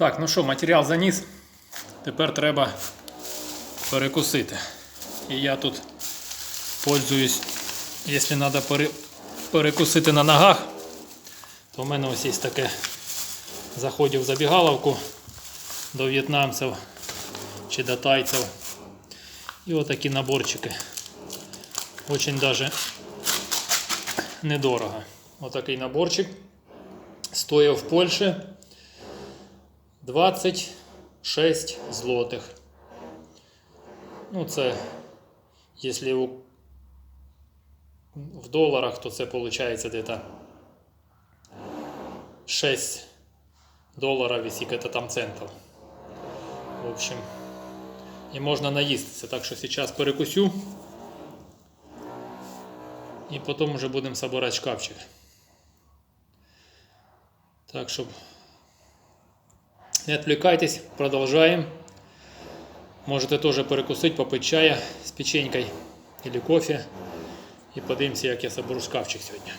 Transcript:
Так, ну що, матеріал заніс. Тепер треба перекусити. І я тут пользуюсь, якщо треба перекусити на ногах, то в мене ось є таке заходів в забігаловку до в'єтнамців чи до тайців. І отакі наборчики. Очень даже недорого. Отакий наборчик. Стоїв в Польщі 26 злотих. Ну, це, якщо в доларах, то це виходить где-то 6 доларів і скільки там центів. В общем, і можна наїстися. Так що зараз перекусю. І потім вже будемо собирати шкафчик. Так, щоб не отвлекайтесь, продолжаем. Можете тоже перекусить, попить чая с печенькой или кофе. І подивимося, як я соберу шкафчик сьогодні.